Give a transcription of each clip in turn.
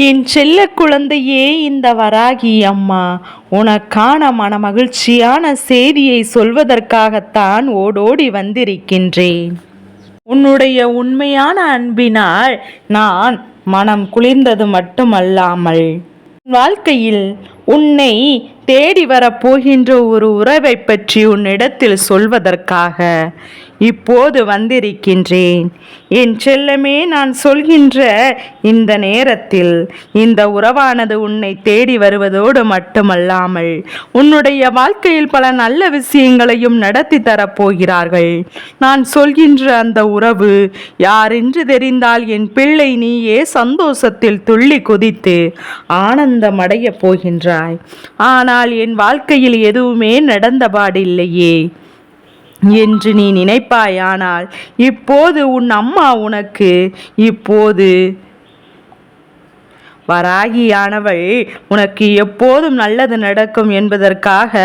என் செல்ல குழந்தையே இந்த வராகி அம்மா உனக்கான மனமகிழ்ச்சியான செய்தியை சொல்வதற்காகத்தான் ஓடோடி வந்திருக்கின்றேன். உன்னுடைய உண்மையான அன்பினால் நான் மனம் குளிர்ந்தது மட்டுமல்லாமல் வாழ்க்கையில் உன்னை தேடி வரப்போகின்ற ஒரு உறவை பற்றி உன்னிடத்தில் சொல்வதற்காக இப்போது வந்திருக்கின்றேன். என் செல்லமே நான் சொல்கின்ற இந்த நேரத்தில் இந்த உறவானது உன்னை தேடி வருவதோடு மட்டுமல்லாமல் உன்னுடைய வாழ்க்கையில் பல நல்ல விஷயங்களையும் நடத்தி தரப்போகிறார்கள். நான் சொல்கின்ற அந்த உறவு யாரென்று தெரிந்தால் என் பிள்ளை நீயே சந்தோஷத்தில் துள்ளி குதித்து ஆனந்தமடைய இருக்கிறாய் ஆனால் என் வாழ்க்கையில் எதுவுமே நடந்தபாடில்லையே என்று நீ நினைப்பாயானால் இப்போது உன் அம்மா உனக்கு இப்போது வராகியானவள் உனக்கு எப்போதும் நல்லது நடக்கும் என்பதற்காக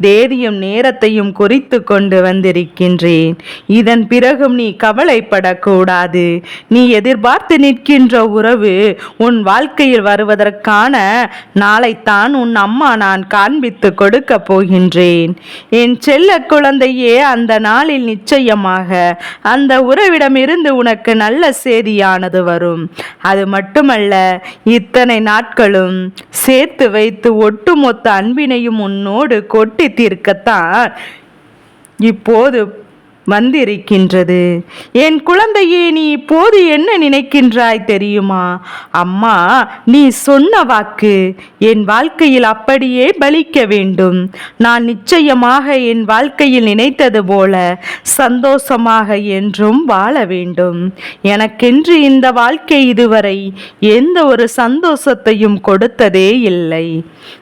தேதியும் நேரத்தையும் குறித்து கொண்டு வந்திருக்கின்றேன். இதன் பிறகும் நீ கவலைப்படக்கூடாது. நீ எதிர்பார்த்து நிற்கின்ற உறவு உன் வாழ்க்கையில் வருவதற்கான நாளைத்தான் உன் அம்மா நான் காண்பித்து கொடுக்க போகின்றேன். என் செல்ல குழந்தையே அந்த நாளில் நிச்சயமாக அந்த உறவிடமிருந்து உனக்கு நல்ல செய்தியானது வரும். அது மட்டுமல்ல இத் இத்தனை நாட்களும் சேர்த்து வைத்து ஒட்டுமொத்த அன்பினையும் உன்னோடு கொட்டி தீர்க்கத்தான். இப்போது வந்திருக்கின்றது. என் குழந்தையே நீ இப்போது என்ன நினைக்கின்றாய் தெரியுமா? அம்மா நீ சொன்ன வாக்கு என் வாழ்க்கையில் அப்படியே பலிக்க வேண்டும். நான் நிச்சயமாக என் வாழ்க்கையில் நினைத்தது போல சந்தோஷமாக என்றும் வாழ வேண்டும். எனக்கென்று இந்த வாழ்க்கை இதுவரை எந்த ஒரு சந்தோஷத்தையும் கொடுத்ததே இல்லை.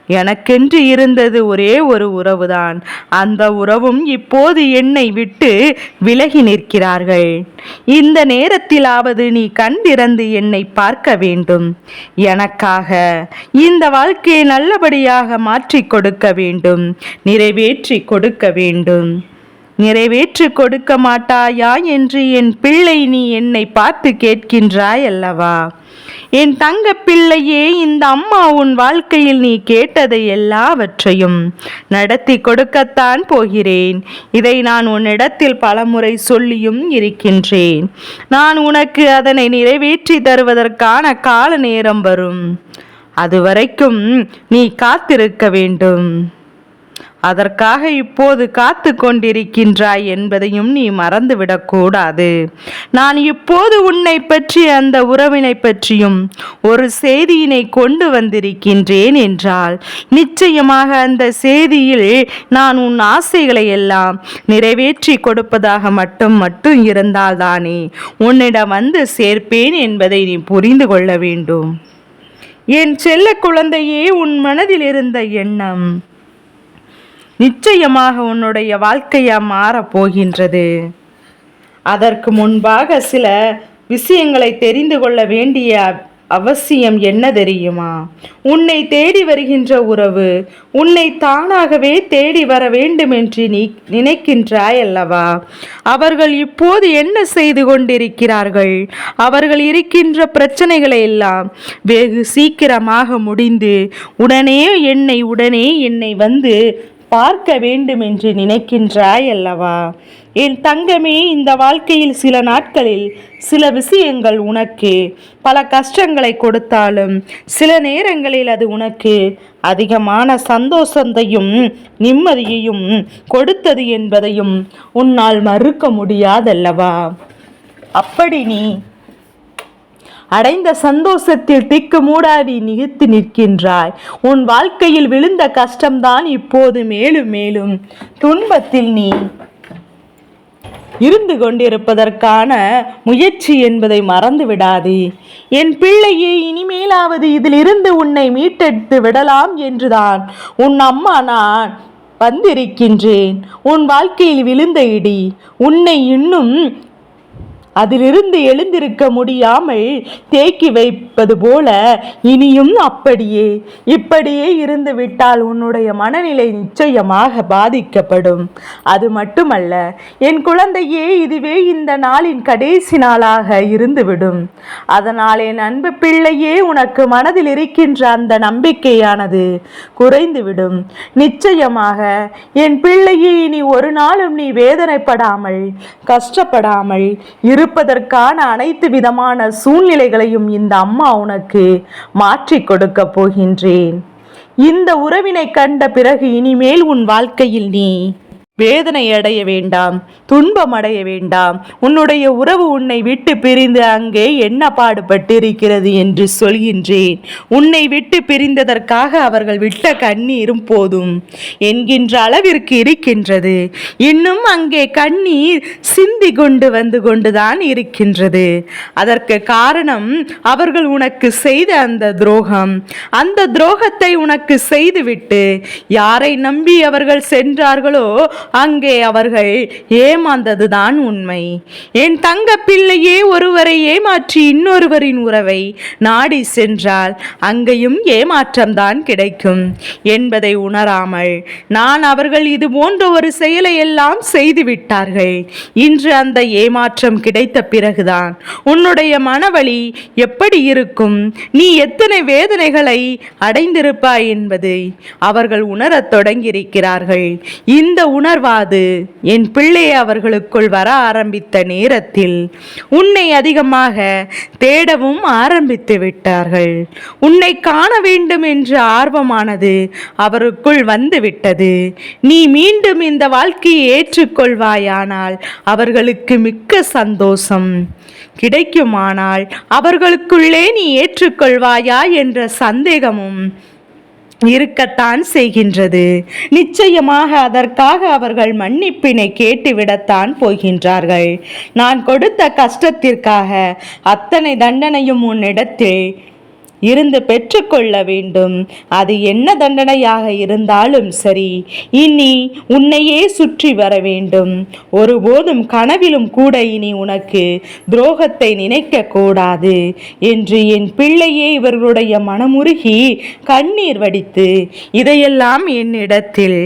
எனக்கென்று இருந்தது ஒரே ஒரு உறவுதான். அந்த உறவும் இப்போது என்னை விட்டு விலகி நிற்கிறார்கள். இந்த நேரத்திலாவது நீ கண் திறந்து என்னை பார்க்க வேண்டும். எனக்காக இந்த வாழ்க்கையை நல்லபடியாக மாற்றி கொடுக்க வேண்டும். நிறைவேற்றி கொடுக்க வேண்டும். நிறைவேற்றி கொடுக்க மாட்டாயா என்று என் பிள்ளை நீ என்னை பார்த்து கேட்கின்றாய் அல்லவா? என் தங்க பிள்ளையே இந்த அம்மா உன் வாழ்க்கையில் நீ கேட்டதை எல்லாவற்றையும் நடத்தி கொடுக்கத்தான் போகிறேன். இதை நான் உன்னிடத்தில் பலமுறை சொல்லியும் இருக்கின்றேன். நான் உனக்கு அதனை நிறைவேற்றி தருவதற்கான கால நேரம் வரும். அதுவரைக்கும் நீ காத்திருக்க வேண்டும். அதற்காக இப்போது காத்து கொண்டிருக்கின்றாய் என்பதையும் நீ மறந்துவிடக்கூடாது. நான் இப்போது உன்னை பற்றி அந்த உறவினை பற்றியும் ஒரு செய்தியினை கொண்டு வந்திருக்கின்றேன் என்றால் நிச்சயமாக அந்த செய்தியில் நான் உன் ஆசைகளை எல்லாம் நிறைவேற்றி கொடுப்பதாக மட்டும் மட்டும் இருந்தால்தானே உன்னிடம் வந்து சேர்ப்பேன் என்பதை நீ புரிந்து கொள்ள வேண்டும். என் செல்ல குழந்தையே உன் மனதில் இருந்த எண்ணம் நிச்சயமாக உன்னுடைய வாழ்க்கையா மாறப் போகின்றது. அதற்கு முன்பாக சில விஷயங்களை தெரிந்து கொள்ள வேண்டிய அவசியம் என்ன தெரியுமா? உன்னை தேடி வருகின்ற உறவு உன்னை தானாகவே தேடி வர வேண்டும் என்று நீ நினைக்கின்றாய் அல்லவா? அவர்கள் இப்போது என்ன செய்து கொண்டிருக்கிறார்கள்? அவர்கள் இருக்கின்ற பிரச்சனைகளை எல்லாம் வெகு சீக்கிரமாக முடிந்து உடனே என்னை உடனே என்னை வந்து பார்க்க வேண்டும் என்று நினைக்கின்றாய் அல்லவா? என் தங்கமே இந்த வாழ்க்கையில் சில நாட்களில் சில விஷயங்கள் உனக்கு. பல கஷ்டங்களை கொடுத்தாலும் சில நேரங்களில் அது உனக்கு. அதிகமான சந்தோஷத்தையும் நிம்மதியையும் கொடுத்தது என்பதையும் உன்னால் மறுக்க முடியாதல்லவா? அப்படி நீ அடைந்த சந்தோஷத்தில் திக்கு மூடாடி நிகழ்த்து நிற்கின்றாய். உன் வாழ்க்கையில் விழுந்த கஷ்டம்தான் இப்போது மேலும் மேலும் துன்பத்தில் நீ இருந்து கொண்டிருப்பதற்கான முயற்சி என்பதை மறந்து விடாதே. என் பிள்ளையே இனிமேலாவது இதிலிருந்து உன்னை மீட்டெடுத்து விடலாம் என்றுதான் உன் அம்மா நான் வந்திருக்கின்றேன். உன் வாழ்க்கையில் விழுந்த இடி உன்னை இன்னும் அதிலிருந்து எழுந்திருக்க முடியாமல் தேக்கி வைப்பது போல இனியும் அப்படியே இப்படியே இருந்து விட்டால் உன்னுடைய மனநிலை நிச்சயமாக பாதிக்கப்படும். அது மட்டுமல்ல என் குழந்தையே இதுவே இந்த நாளின் கடைசி நாளாக இருந்துவிடும். அதனால் என் அன்பு பிள்ளையே உனக்கு மனதில் இருக்கின்ற அந்த நம்பிக்கையானது குறைந்துவிடும். நிச்சயமாக என் பிள்ளையே இனி ஒரு நாளும் நீ வேதனைப்படாமல் கஷ்டப்படாமல் இருப்பதற்கான அனைத்து விதமான சூழ்நிலைகளையும் இந்த அம்மா உனக்கு மாற்றி கொடுக்க போகின்றேன். இந்த உறவினை கண்ட பிறகு இனிமேல் உன் வாழ்க்கையில் நீ வேதனை அடைய வேண்டாம் துன்பம் அடைய வேண்டாம். உன்னுடைய உறவு உன்னை விட்டு பிரிந்து அங்கே என்ன பாடுபட்டிருக்கிறது என்று சொல்கின்றேன். உன்னை விட்டு பிரிந்ததற்காக அவர்கள் விட்ட கண்ணீரும் போதும் என்கின்ற அளவிற்கு இருக்கின்றது. இன்னும் அங்கே கண்ணீர் சிந்தி கொண்டு வந்து கொண்டுதான் இருக்கின்றது. அதற்கு காரணம் அவர்கள் உனக்கு செய்த அந்த துரோகம். அந்த துரோகத்தை உனக்கு செய்துவிட்டு யாரை நம்பி அவர்கள் சென்றார்களோ அங்கே அவர்கள் ஏமாந்ததுதான் உண்மை. என் தங்க பிள்ளையே ஒருவரை ஏமாற்றி இன்னொருவரின் உறவை நாடி சென்றால் அங்கேயும் ஏமாற்றம்தான் கிடைக்கும். என்பதை உணராமல் நான் அவர்கள் இது போன்ற ஒரு செயலை எல்லாம் செய்துவிட்டார்கள். இன்று அந்த ஏமாற்றம் கிடைத்த பிறகுதான் உன்னுடைய மனவழி எப்படி இருக்கும்? நீ எத்தனை வேதனைகளை அடைந்திருப்பாய் என்பதை அவர்கள் உணரத் தொடங்கியிருக்கிறார்கள். இந்த உணர்வாது. என் பிள்ளை அவர்களுக்குள் வர ஆரம்பித்த நேரத்தில் உன்னை அதிகமாக தேடவும் ஆரம்பித்து விட்டார்கள். உன்னை காண வேண்டும் என்ற ஆர்வமானது அவருக்குள் வந்து விட்டது. நீ மீண்டும் இந்த வாழ்க்கையை ஏற்றுக்கொள்வாயானால் அவர்களுக்கு மிக்க சந்தோஷம். கிடைக்குமானால் அவர்களுக்குள்ளே நீ ஏற்றுக்கொள்வாயா என்ற சந்தேகமும் இருக்கத்தான் செய்கின்றது. நிச்சயமாக அதற்காக அவர்கள் மன்னிப்பினை கேட்டுவிடத்தான் போகின்றார்கள். நான் கொடுத்த கஷ்டத்திற்காக அத்தனை தண்டனையும் உன்னிடத்தில் இருந்து பெற்றுக்கொள்ள வேண்டும். அது என்ன தண்டனையாக இருந்தாலும் சரி இனி உன்னையே சுற்றி வர வேண்டும். ஒருபோதும் கனவிலும் கூட இனி உனக்கு துரோகத்தை நினைக்க கூடாது என்று என் பிள்ளையே இவர்களுடைய மனமுருகி கண்ணீர் வடித்து இதையெல்லாம் என்னிடத்தில்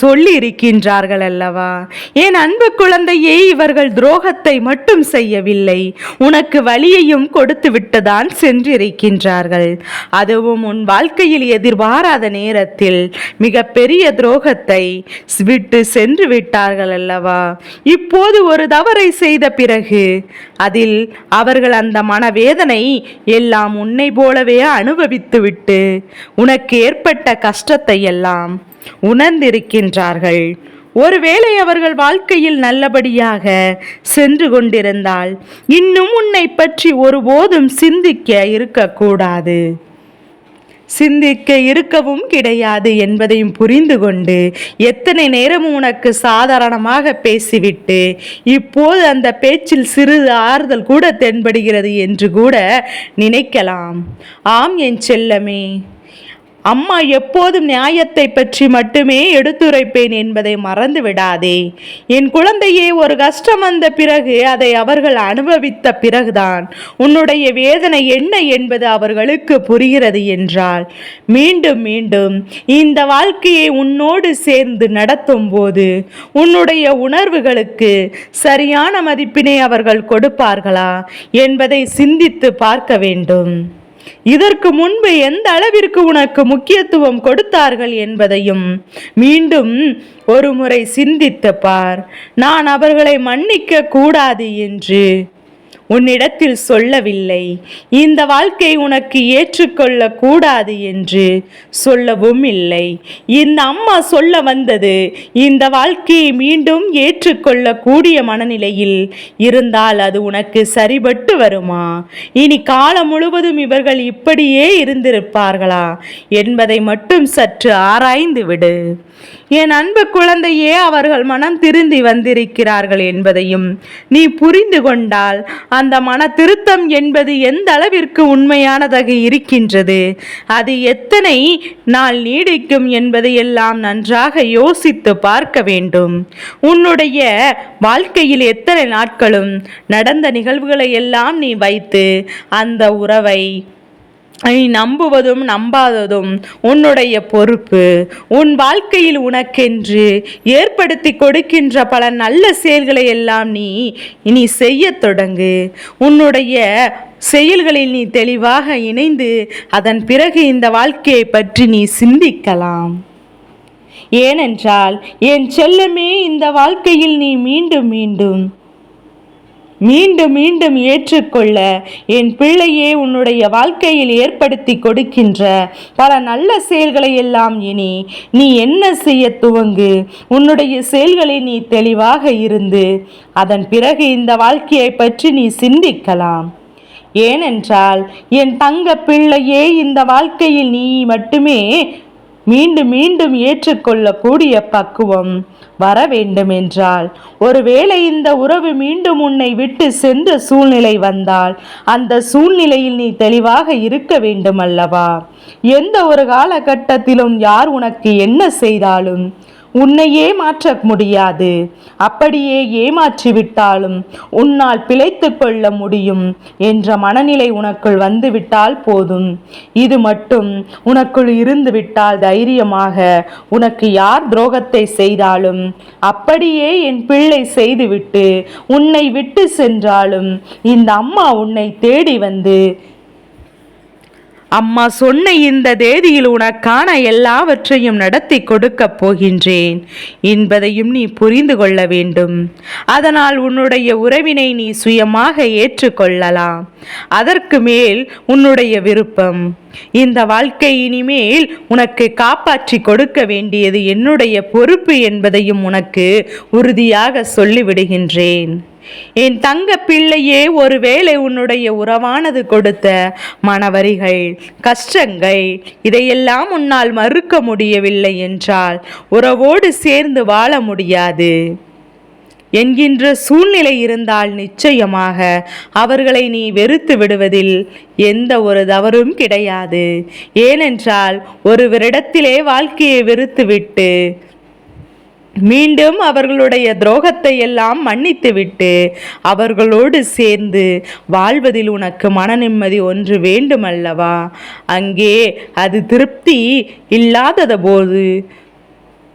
சொல்லி இருக்கின்றார்கள் அல்லவா என் அன்பு குழந்தையே இவர்கள் துரோகத்தை மட்டும் செய்யவில்லை. உனக்கு வழியையும் கொடுத்து விட்டுதான் சென்றிருக்கின்றார்கள். அதுவும் உன் வாழ்க்கையில் எதிர்பாராத நேரத்தில் மிக பெரிய துரோகத்தை விட்டு சென்று விட்டார்கள் அல்லவா இப்போது ஒரு தவறை செய்த பிறகு அதில் அவர்கள் அந்த மனவேதனை எல்லாம் உன்னை போலவே அனுபவித்துவிட்டு உனக்கு ஏற்பட்ட கஷ்டத்தை எல்லாம் உணர்ந்திருக்கின்றார்கள். ஒருவேளை அவர்கள் வாழ்க்கையில் நல்லபடியாக சென்று கொண்டிருந்தால் இன்னும் உன்னை பற்றி ஒருபோதும் சிந்திக்க இருக்கக்கூடாது. சிந்திக்க இருக்கவும் கிடையாது என்பதையும் புரிந்து கொண்டு எத்தனை நேரம் உனக்கு சாதாரணமாக பேசிவிட்டு இப்போது அந்த பேச்சில் சிறிது ஆறுதல் கூட தென்படுகிறது என்று கூட நினைக்கலாம். ஆம் என் செல்லமே. அம்மா எப்போதும் நியாயத்தை பற்றி மட்டுமே எடுத்துரைப்பேன் என்பதை மறந்து விடாதே என் குழந்தையே ஒரு கஷ்டம் வந்த பிறகு அதை அவர்கள் அனுபவித்த பிறகுதான் உன்னுடைய வேதனை என்ன என்பது அவர்களுக்கு புரிகிறது என்றால் மீண்டும் மீண்டும் இந்த வாழ்க்கையை உன்னோடு சேர்ந்து நடத்தும் போது உன்னுடைய உணர்வுகளுக்கு சரியான மதிப்பினை அவர்கள் கொடுப்பார்களா என்பதை சிந்தித்து பார்க்க வேண்டும். இதற்கு முன்பு எந்த அளவிற்கு உனக்கு முக்கியத்துவம் கொடுத்தார்கள் என்பதையும் மீண்டும் ஒரு முறை சிந்தித்து பார். நான் அவர்களை மன்னிக்க கூடாது என்று உன்னிடத்தில் சொல்லவில்லை. இந்த வாழ்க்கை உனக்கு ஏற்றுக்கொள்ள கூடாது என்று சொல்லவும் இல்லை. இந்த அம்மா சொல்ல வந்தது இந்த வாழ்க்கையை மீண்டும் ஏற்றுக்கொள்ளக்கூடிய மனநிலையில் இருந்தால் அது உனக்கு சரிபட்டு வருமா? இனி காலம் முழுவதும் இவர்கள் இப்படியே இருந்திருப்பார்களா? என்பதை மட்டும் சற்று ஆராய்ந்து விடு. என் அன்பு குழந்தையே அவர்கள் மனம் திருந்தி வந்திருக்கிறார்கள் என்பதையும் நீ புரிந்து கொண்டால் அந்த மன திருத்தம் என்பது எந்த அளவிற்கு உண்மையானதாக இருக்கின்றது? அது எத்தனை நாள் நீடிக்கும் என்பதையெல்லாம் நன்றாக யோசித்து பார்க்க வேண்டும். உன்னுடைய வாழ்க்கையில் எத்தனை நாட்களும் நடந்த நிகழ்வுகளை எல்லாம் நீ வைத்து அந்த உறவை நீ நம்புவதும் நம்பாததும் உன்னுடைய பொறுப்பு. உன் வாழ்க்கையில் உனக்கென்று ஏற்படுத்தி கொடுக்கின்ற பல நல்ல செயல்களை எல்லாம் நீ இனி செய்யத் தொடங்கு. உன்னுடைய செயல்களில் நீ தெளிவாக இணைந்து அதன் பிறகு இந்த வாழ்க்கையை பற்றி நீ சிந்திக்கலாம். ஏனென்றால் என் செல்லமே இந்த வாழ்க்கையில் நீ மீண்டும் மீண்டும் மீண்டும் மீண்டும் ஏற்றுக்கொள்ள என் பிள்ளையே உன்னுடைய வாழ்க்கையில் ஏற்படுத்தி கொடுக்கின்ற பல நல்ல செயல்களை எல்லாம் இனி நீ என்ன செய்ய துவங்கு? உன்னுடைய செயல்களை நீ தெளிவாக இருந்து அதன் பிறகு இந்த வாழ்க்கையை பற்றி நீ சிந்திக்கலாம். ஏனென்றால் என் தங்க பிள்ளையே இந்த வாழ்க்கையில் நீ மட்டுமே மீண்டும் மீண்டும் ஏற்றுக்கொள்ளக்கூடிய பக்குவம் வர வேண்டும் என்றால் ஒருவேளை இந்த உறவு மீண்டும் உன்னை விட்டு சென்ற சூழ்நிலை வந்தால் அந்த சூழ்நிலையில் நீ தெளிவாக இருக்க வேண்டும் அல்லவா எந்த ஒரு காலகட்டத்திலும் யார் உனக்கு என்ன செய்தாலும் உன்னையே மாற்ற முடியாது. அப்படியே ஏமாற்றி விட்டாலும் உன்னால் பிழைத்து கொள்ள முடியும் என்ற மனநிலை உனக்குள் வந்துவிட்டால் போதும். இது மட்டும் உனக்குள் இருந்து விட்டால் தைரியமாக உனக்கு யார் துரோகத்தை செய்தாலும் அப்படியே என் பிள்ளை செய்துவிட்டு உன்னை விட்டு சென்றாலும் இந்த அம்மா உன்னை தேடி வந்து அம்மா சொன்ன இந்த தேதியில் உனக்கான எல்லாவற்றையும் நடத்தி கொடுக்கப் போகின்றேன். என்பதையும் நீ புரிந்து கொள்ள வேண்டும். அதனால் உன்னுடைய உறவினை நீ சுயமாக ஏற்றுக்கொள்ளலாம். அதற்கு மேல் உன்னுடைய விருப்பம். இந்த வாழ்க்கை இனிமேல் உனக்கு காப்பாற்றி கொடுக்க வேண்டியது என்னுடைய பொறுப்பு என்பதையும் உனக்கு உறுதியாக சொல்லிவிடுகின்றேன். என் தங்க பிள்ளையே ஒருவேளை உன்னுடைய உறவானது கொடுத்த மனவரிகள் கஷ்டங்கள் இதையெல்லாம் உன்னால் மறுக்க முடியவில்லை என்றால் உறவோடு சேர்ந்து வாழ முடியாது. என்கின்ற சூழ்நிலை இருந்தால் நிச்சயமாக அவர்களை நீ வெறுத்து விடுவதில் எந்த ஒரு தவறும் கிடையாது. ஏனென்றால் ஒருவரிடத்திலே வாழ்க்கையை வெறுத்துவிட்டு மீண்டும் அவர்களுடைய துரோகத்தை எல்லாம் மன்னித்துவிட்டு அவர்களோடு சேர்ந்து வாழ்வதில் உனக்கு மன நிம்மதி ஒன்று வேண்டுமல்லவா? அங்கே அது திருப்தி இல்லாதத போது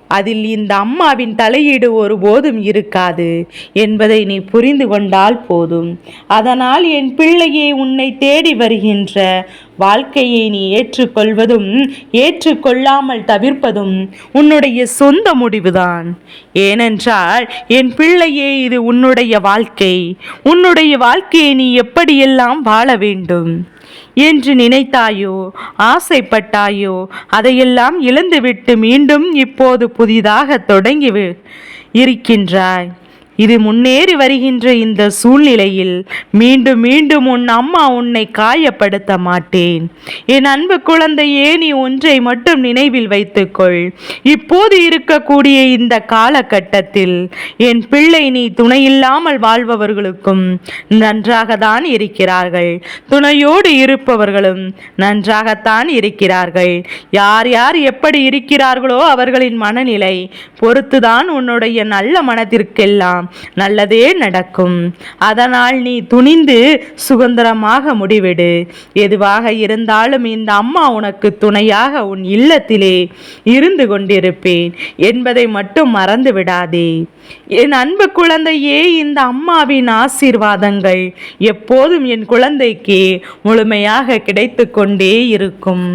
அதில் இந்த அம்மாவின் தலையீடு ஒருபோதும் இருக்காது என்பதை நீ புரிந்து கொண்டால் போதும். அதனால் என் பிள்ளையை உன்னை தேடி வருகின்ற வாழ்க்கையை நீ ஏற்றுக்கொள்வதும் ஏற்றுக்கொள்ளாமல் தவிர்ப்பதும் உன்னுடைய சொந்த முடிவுதான். ஏனென்றால் என் பிள்ளையே இது உன்னுடைய வாழ்க்கை. உன்னுடைய வாழ்க்கையை நீ எப்படியெல்லாம் வாழ வேண்டும்? என்று நினைத்தாயோ? ஆசைப்பட்டாயோ? அதையெல்லாம் இழந்துவிட்டு மீண்டும் இப்போது புதிதாக தொடங்கி இருக்கின்றாய். இது முன்னேறி வருகின்ற இந்த சூழ்நிலையில் மீண்டும் மீண்டும் உன் அம்மா உன்னை காயப்படுத்த மாட்டேன். என் அன்பு குழந்தையே நீ ஒன்றை மட்டும் நினைவில் வைத்துக்கொள். இப்போது இருக்கக்கூடிய இந்த காலகட்டத்தில் என் பிள்ளை நீ துணையில்லாமல் வாழ்பவர்களுக்கும் நன்றாக தான் இருக்கிறார்கள். துணையோடு இருப்பவர்களும் நன்றாகத்தான் இருக்கிறார்கள். யார் யார் எப்படி இருக்கிறார்களோ அவர்களின் மனநிலை பொறுத்துதான் உன்னுடைய நல்ல மனத்திற்கெல்லாம் நல்லதே நடக்கும். அதனால் நீ துணிந்து சுதந்திரமாக முடிவெடு. எதுவாக இருந்தாலும் இந்த அம்மா உனக்கு துணையாக உன் இல்லத்திலே இருந்து கொண்டிருப்பேன் என்பதை மட்டும் மறந்து விடாதே. என் அன்பு குழந்தையே இந்த அம்மாவின் ஆசீர்வாதங்கள் எப்போதும் என் குழந்தைக்கு முழுமையாக கிடைத்து கொண்டே இருக்கும்.